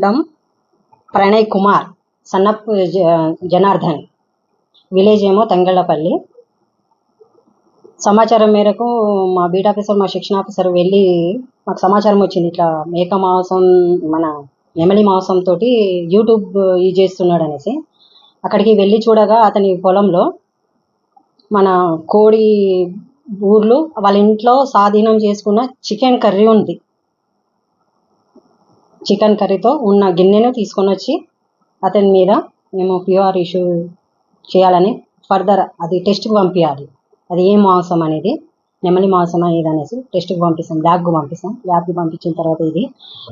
గుండం ప్రణయ్ కుమార్ సన్నప్ జ- జనార్దన్. విలేజ్ ఏమో తంగళ్ళపల్లి. సమాచారం మేరకు మా బీట్ ఆఫీసర్ మా శిక్షణ ఆఫీసర్ వెళ్ళి మాకు సమాచారం వచ్చింది. ఇట్లా మేక మాంసం మన నెమలి మాంసం తోటి యూట్యూబ్ యూజ్ చేస్తున్నాడు అనేసి అక్కడికి వెళ్ళి చూడగా అతని పొలంలో మన కోడి ఊర్లు వాళ్ళ ఇంట్లో స్వాధీనం చేసుకున్న చికెన్ కర్రీ ఉంది. చికెన్ కర్రీతో ఉన్న గిన్నెను తీసుకొని వచ్చి అతని మీద మేము ప్యూఆర్ ఇష్యూ చేయాలని ఫర్దర్ అది టెస్ట్కి పంపించాలి అది ఏ మాంసం అనేది నెమలి మాంసం అనేది అనేసి టెస్ట్కి పంపిస్తాం ల్యాబ్కి పంపిస్తాం. ల్యాబ్కి పంపించిన తర్వాత ఇది.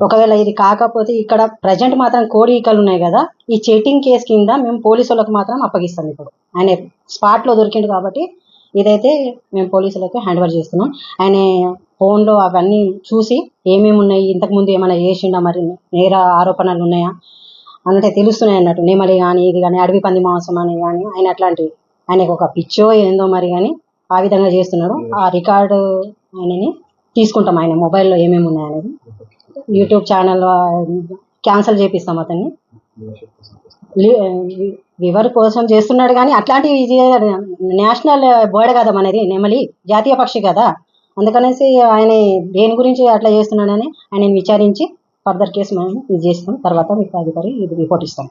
ఒకవేళ ఇది కాకపోతే ఇక్కడ ప్రజెంట్ మాత్రం కోడి ఈకలు ఉన్నాయి కదా ఈ చెట్టింగ్ కేసు కింద మేము పోలీసు వాళ్ళకి మాత్రం అప్పగిస్తాం ఇప్పుడు. ఆయన స్పాట్లో దొరికిండు కాబట్టి ఇదైతే మేము పోలీసులకు హ్యాండ్ ఓవర్ చేస్తున్నాం. ఆయన ఫోన్లో అవన్నీ చూసి ఏమేమి ఉన్నాయి ఇంతకుముందు ఏమైనా చేసిండా మరి నేర ఆరోపణలు ఉన్నాయా? అంటే తెలుస్తున్నాయి అన్నట్టు. నెమలి కానీ ఇది కానీ అడవి పంది మాంసం అని కానీ ఆయన అట్లాంటివి ఆయనకు ఒక పిచ్చో ఏందో మరి కానీ ఆ విధంగా చేస్తున్నాడు. ఆ రికార్డు ఆయనని తీసుకుంటాం ఆయన మొబైల్లో ఏమేమి ఉన్నాయనేది యూట్యూబ్ ఛానల్ క్యాన్సిల్ చేపిస్తాం అతన్ని. వివర్ కోసం చేస్తున్నాడు కానీ అట్లాంటివి నేషనల్ బర్డ్ కదా మనది నెమలి జాతీయ పక్షి కదా. అందుకనేసి ఆయన దేని గురించి అట్లా చేస్తున్నాడని ఆయన విచారించి ఫర్దర్ కేసు మనం ఇది చేస్తాం. తర్వాత మీకు అధికారి ఇది రిపోర్ట్ ఇస్తాం.